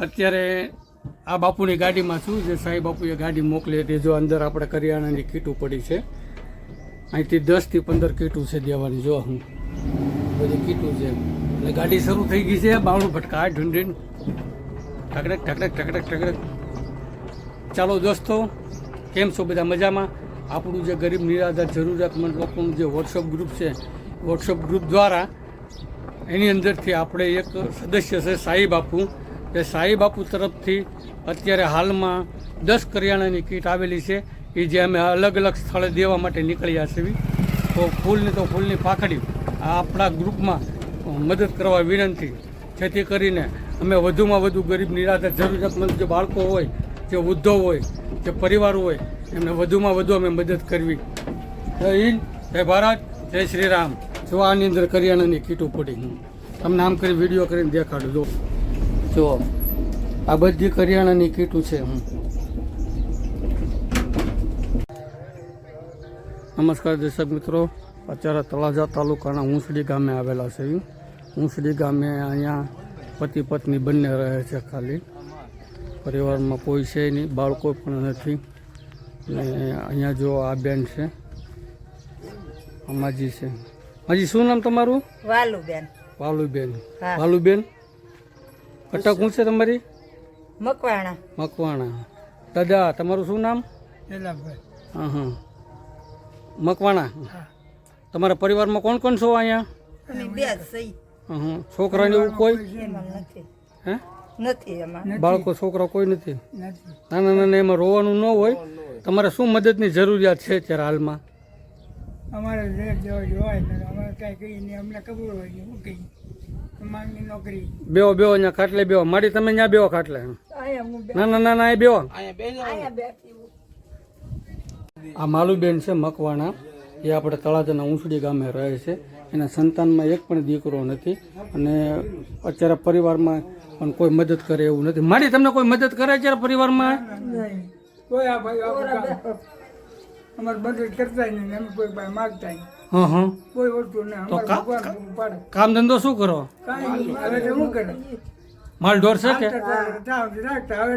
અત્યારે આ બાપુની ગાડીમાં છું, જે સાંઈ બાપુએ ગાડી મોકલી હતી, જો અંદર આપણે કરિયાણાની કીટું પડી છે. અહીંથી દસથી પંદર કીટું છે દેવાની, જો હું. બધી કીટું છે. એટલે ગાડી શરૂ થઈ ગઈ છે બાવણું ભટકા ઢૂંઢીને. ઠકડક ઠકડક ઠકડક ઠકડક. ચાલો દોસ્તો, કેમ છો બધા મજામાં? આપણું જે ગરીબ નિરાધાર જરૂરિયાતમંદ લોકોનું જે વોટ્સઅપ ગ્રુપ છે વોટ્સઅપ ગ્રુપ દ્વારા એની અંદરથી આપણે એક સદસ્ય છે, સાઈ બાપુ. એ સાંઈબાપુ તરફથી અત્યારે હાલમાં દસ કરિયાણાની કીટ આવેલી છે. એ જે અમે અલગ અલગ સ્થળે દેવા માટે નીકળ્યા છીએ તો ફૂલની તો ફૂલની પાખડી આ આપણા ગ્રુપમાં મદદ કરવા વિનંતી. જેથી કરીને અમે વધુમાં વધુ ગરીબ નિરાધાર, જરૂરિયાતમંદ જે બાળકો હોય, જે વૃદ્ધો હોય, જે પરિવાર હોય, એમને વધુમાં વધુ અમે મદદ કરવી. જય હિન્દ, જય ભારત, જય શ્રી રામ. જો આની અંદર કરિયાણાની કીટ પડી હું તમને આમ કરી વીડિયો કરીને દેખાડું જો. જો આ બધી કરિયાણાની કીટું છે હું. નમસ્કાર દર્શક મિત્રો અત્યારે તળાજા તાલુકાના ઊંસડી ગામે આવેલા છે ઊંસડી ગામે અહીંયા પતિ પત્ની બંને રહે છે ખાલી. પરિવારમાં કોઈ છે નહીં બાળકો પણ નથી. ને અહીંયા જો આ બેન છે અમાજી છે. હાજી શું નામ તમારું? વાલુબેન. વાલુબેન. વાલુબેન? અટક શું છે તમારી? મકવાણા. મકવાણા. દાદા તમારું શું નામ? હા હા. મકવાણા. તમારા પરિવારમાં કોણ કોણ છો અહીંયા? છોકરાને એવું કોઈ? હે? નથી બાળકો છોકરા કોઈ નથી? નાના નાના એમાં રોવાનું ન હોય. તમારે શું મદદની જરૂરિયાત છે અત્યારે હાલમાં? અમારે હોય અમારે કાંઈ કહીને અમને ખબર હોય શું કહીએ? માંગની નોકરી. બેવો બેવો અહીંયા ખાટલે બેવો માડી તમે ત્યાં બેવો ખાટલે. અહીંયા ના ના ના ના એ અહીંયા બેઠી આ માલુબેન છે મકવાણા. એ આપણે તળાજાના ઊંસડી ગામે રહે છે. એના સંતાનમાં એક પણ દીકરો નથી. અને અત્યારે પરિવારમાં પણ કોઈ મદદ કરે એવું નથી. માડી તમને કોઈ મદદ કરે અત્યારે પરિવારમાં? કોઈ આ ભાઈ અમારે મદદ કરતા નહીં અમે કોઈ ભાઈ માગતા નહીં. હા હા. કોઈ વસ્તુ તો કામ ધંધો શું કરો? કાંઈ હવે શું કરે? માલ ઢોર છે કે? રાખતા હવે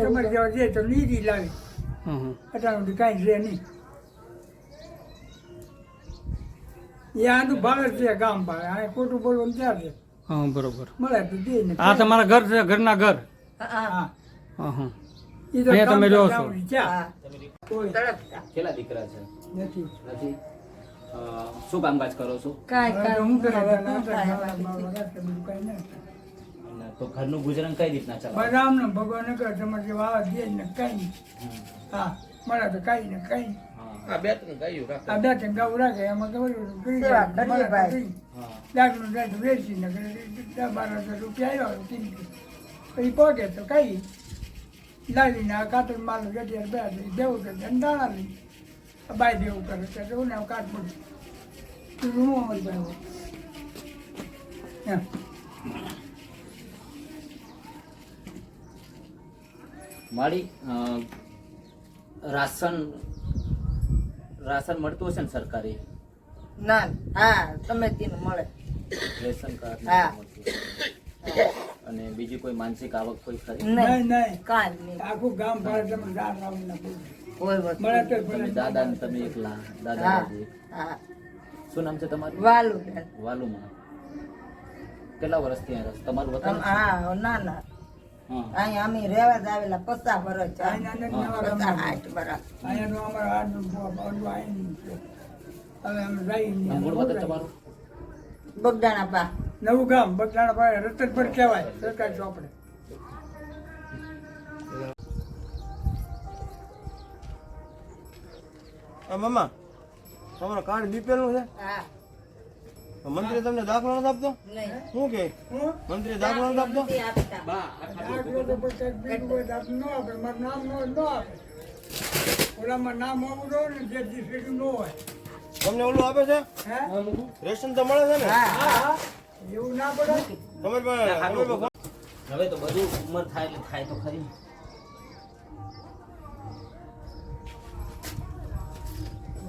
તમારે જવા જઈએ તો લીધી લાવી. અત્યાર કાંઈ છે નહીં. એ ભાવે છે ગામ ભાવે આ ખોટું બોલવાનું ત્યાં છે? હા બરોબર. મળે તો દે ને. આ તમારા ઘર છે ઘરના ઘર? હા, હા. હા હા. ઈ તો તમે છો. તડપતા. કેટલા દીકરા છે? નથી. નથી. શું કામકાજ કરો છો? કાંઈ તો કાંઈ હું તો ઘરનું ગુજરાન રીતના ને ભગવાન ને તમારે જે વાવા દે ને કાંઈ હા મળે તો કાંઈ ને કાંઈ આ બે ત્રણ ગાઉ રાખે. એમાં ખબર છે, કરી દે. ભાઈ. કરી. વેચી ને દસ બાર હજાર રૂપિયા આવ્યા કિંમતી. પછી પગે તો કઈ લાવીને આ કાતર માલ ગઢિયાર બે દેવું કે દાણા લઈ. બાય દેવું કરે છે એવું ને કાટ પડે તું રૂમ હોય. એમ. મારી રાશન રાશન મળતું હશે ને સરકારી ના હા તમે તેને મળે રેશન કાર્ડ હા. અને બીજી કોઈ માનસિક આવક કોઈ ખરી નહીં નહીં નહીં કાંઈ નહીં આખું ગામ ભાડે તમે દાળ લાવીને બોલો. કોઈ વસ્તુ તમે દાદા ને તમે એકલા દાદા હા શું નામ છે તમારું? વાલુ વાલુમાં. કેટલા વર્ષ ત્યાં તમારું વતન હા ના ના અહીંયા અમે રહેવા જ આવેલા પચાસ વર્ષ. અહીંયા. આઠ વર્ષ. અહીંયાનું અમારે તમારું? બગડાણા પા નવું ગામ બગડાણા પા રતનપર કહેવાય. સરકાર ચોપડે. મામા તમારો કાર્ડ બીપીએલ છે? મંત્રી તમને દાખલો નથી આપતો? શું કે? મંત્રી દાખલો નથી આપતો? ઓલામાં નામ હોવું જોઈએ ને જે દીકરી ન હોય. તમને ઓલું આપે છે? રેશન તો મળે છે ને? હા હા. એવું ના પડે? પાસે હવે તો બધું ઉંમર થાય એટલે થાય તો ખરી.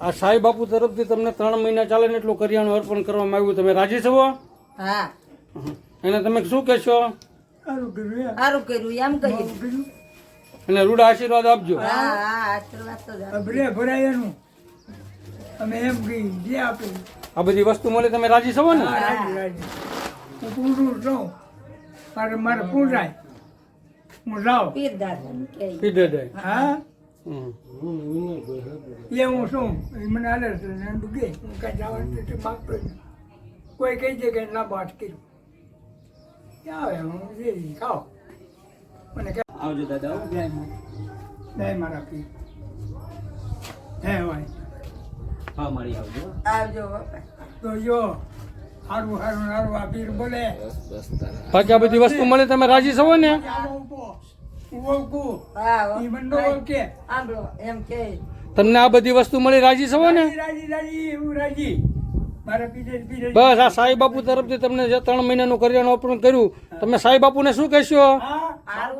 આ સાઈ બાપુ તરફથી તમને ત્રણ મહિના ચાલે ને એટલું કરિયાણું અર્પણ કરવામાં આવ્યું. તમે રાજી છો? હા. એને તમે શું કહેશો? સારું કર્યું એમ. કહ્યું અને રૂડા આશીર્વાદ આપજો. હા હા આશીર્વાદ તો જ આપજો. ભરે ભરાય એનું. અમે એમ કહી જે આપે. આ બધી વસ્તુ મળે તમે રાજી છો ને? હા, રાજી રાજી. હું પૂરું છું મારે મારે પૂરાય હું જાઉં. પીર દાદા કીધે દાદા હા? હમ. એ હું શું? મને હાલે છે ને હું કાંઈ જવાનું તો માગતો જ કોઈ કહી દે કે ના બાટ કર્યું. ક્યાં આવે હું જે ખાઓ મને કે આવજો દાદા જય મા જય મારા પીર જય ભાઈ. હા મળી આવજો. આવજો બાપા. તો જો સારું સારું સારું આ પીર બોલે. બાકી આ બધી વસ્તુ મળે તમે રાજી છો ને. હા ઈ મને ઓળખે. સાંભળો એમ કે. તમને આ બધી વસ્તુ મળી રાજી છો ને રાજી રાજી હું રાજી. બસ આ સાઈ બાપુ તરફથી તમને જે ત્રણ મહિનાનું કરિયાણું અર્પણ કર્યું તમે સાઈ બાપુને શું કહેશો? મારા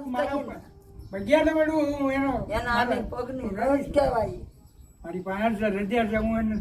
પાસે રજા છે હું એને